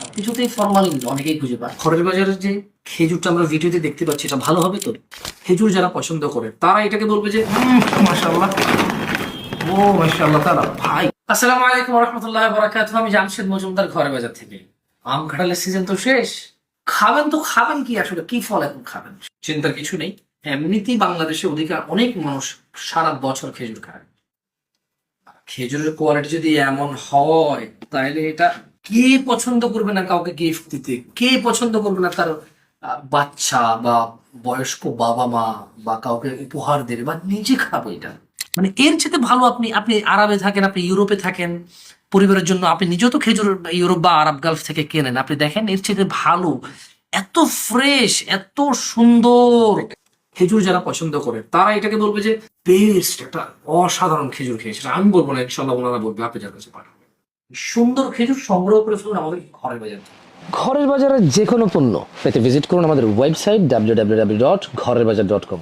কিছুতেই ফরমালিন অনেকেই খুঁজে পায়। ঘরের বাজারের যে খেজুরটা আমরা ভিডিওতে দেখতে পাচ্ছি, এটা ভালো হবে তো? খেজুর যারা পছন্দ করে, তারা এটাকে বলবে যে মাশাল্লাহ ও মাশাল্লাহ তারা, ভাই। আসসালামু আলাইকুম রহমতুল্লাহ বরাকাত আমি জামশেদ মজুমদার ঘরে বাজার থেকে। আম কাঁঠালের সিজন তো শেষ। খাবেন তো খাবেন কি আসলে? কি ফল এখন খাবেন? চিন্তার কিছু নেই। এমনিতেই বাংলাদেশে অধিকার অনেক মানুষ সারা বছর খেজুর খায়। খেজুরের কোয়ালিটি যদি এমন হয়, তাহলে এটা কে পছন্দ করবে না কাউকে গিফট দিতে? কে পছন্দ করবে না তার বাচ্চা বা বয়স্ক বাবা মা বা কাউকে উপহার দেবে বা নিজে খাবে এটা মানে এর চেয়ে ভালো আপনি আপনি আরবে থাকেন, আপনি ইউরোপে থাকেন, পরিবারের জন্য আপনি নিজেও তো খেজুর ইউরোপ বা আরব গালফ থেকে কেনেন। আপনি দেখেন এর চেয়ে ভালো, এত ফ্রেশ এত সুন্দর খেজুর যারা পছন্দ করে, তারা এটাকে বলবে যে বেস্ট একটা অসাধারণ খেজুর খেয়েছে। আমি বলব না ইনশাল্লাহ ওনারা বলবে, আপনি যার কাছে পাঠাবেন সুন্দর খেজুর সংগ্রহ করে ফেলুন আমাদের ঘরের বাজার। ঘরের বাজারের যে কোনো পণ্য, পেতে ভিজিট করুন আমাদের website W W W dot Ghorer Bazar dot কম